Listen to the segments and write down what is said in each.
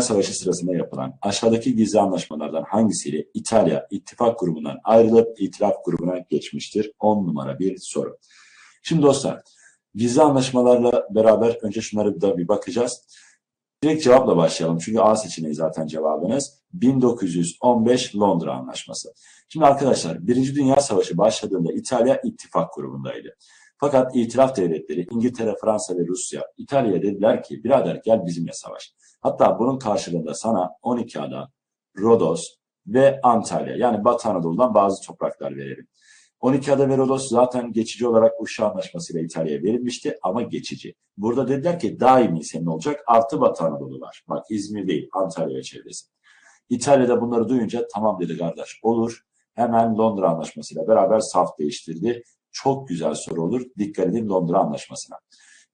Savaşı sırasında yapılan aşağıdaki gizli anlaşmalardan hangisiyle İtalya ittifak grubundan ayrılıp itilaf grubuna geçmiştir? 10 numara bir soru. Şimdi dostlar gizli anlaşmalarla beraber önce şunları da bir bakacağız. Direkt cevapla başlayalım. Çünkü A seçeneği zaten cevabınız. 1915 Londra Anlaşması. Şimdi arkadaşlar Birinci Dünya Savaşı başladığında İtalya ittifak grubundaydı. Fakat itiraf devletleri İngiltere, Fransa ve Rusya İtalya'ya dediler ki birader gel bizimle savaş. Hatta bunun karşılığında sana 12 ada, Rodos ve Antalya yani Batı Anadolu'dan bazı topraklar verelim. 12 ada ve Rodos zaten geçici olarak Uşa Anlaşması ile İtalya'ya verilmişti ama geçici. Burada dediler ki daimi senin olacak artı Batı Anadolu var. Bak İzmir değil Antalya çevresi. İtalya'da bunları duyunca tamam dedi kardeş olur. Hemen Londra Anlaşması ile beraber saf değiştirdi. Çok güzel soru olur. Dikkat edin Londra Anlaşması'na.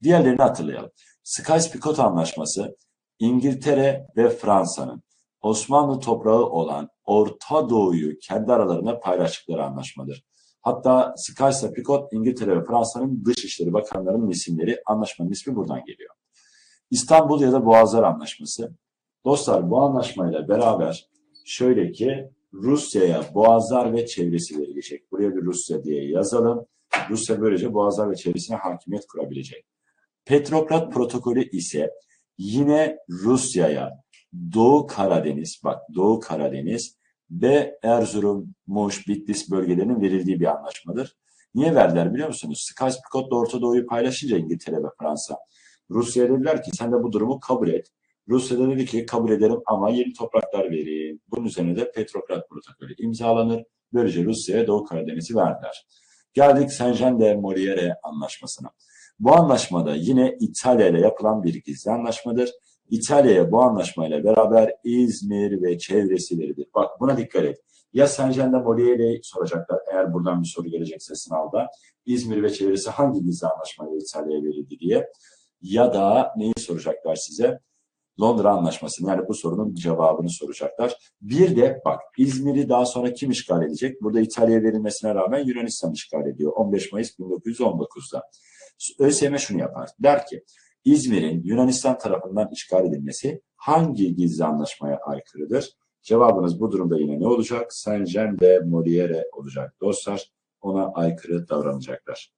Diğerlerini hatırlayalım. Sykes-Picot Anlaşması İngiltere ve Fransa'nın Osmanlı toprağı olan Orta Doğu'yu kendi aralarında paylaştıkları anlaşmadır. Hatta Sykes-Picot İngiltere ve Fransa'nın Dışişleri Bakanlarının isimleri, anlaşmanın ismi buradan geliyor. İstanbul ya da Boğazlar Anlaşması. Dostlar bu anlaşmayla beraber şöyle ki Rusya'ya Boğazlar ve çevresi verilecek. Buraya bir Rusya diye yazalım. Rusya böylece Boğazlar ve çevresine hakimiyet kurabilecek. Petrograd protokolü ise yine Rusya'ya Doğu Karadeniz, bak Doğu Karadeniz ve Erzurum, Muş, Bitlis bölgelerinin verildiği bir anlaşmadır. Niye verdiler biliyor musunuz? Sykes-Picot'la Orta Doğu'yu paylaşınca İngiltere ve Fransa. Rusya dediler ki sen de bu durumu kabul et. Rusya dedi ki kabul ederim ama yeni topraklar verin. Bunun üzerine de Petrograd protokolü imzalanır. Böylece Rusya'ya Doğu Karadeniz'i verdiler. Geldik Saint-Jean de Molière anlaşmasına. Bu anlaşmada yine İtalya ile yapılan bir gizli anlaşmadır. İtalya'ya bu anlaşmayla beraber İzmir ve çevresi verilir. Bak buna dikkat et. Ya Saint-Jean de Molière'yi soracaklar eğer buradan bir soru gelecekse sınavda. İzmir ve çevresi hangi gizli anlaşmayla İtalya'ya verildi diye. Ya da neyi soracaklar size? Londra Anlaşması. Yani bu sorunun cevabını soracaklar. Bir de bak İzmir'i daha sonra kim işgal edecek? Burada İtalya'ya verilmesine rağmen Yunanistan işgal ediyor. 15 Mayıs 1919'da. ÖSYM şunu yapar. Der ki İzmir'in Yunanistan tarafından işgal edilmesi hangi gizli anlaşmaya aykırıdır? Cevabınız bu durumda yine ne olacak? Saint-Jean de Molière olacak dostlar. Ona aykırı davranacaklar.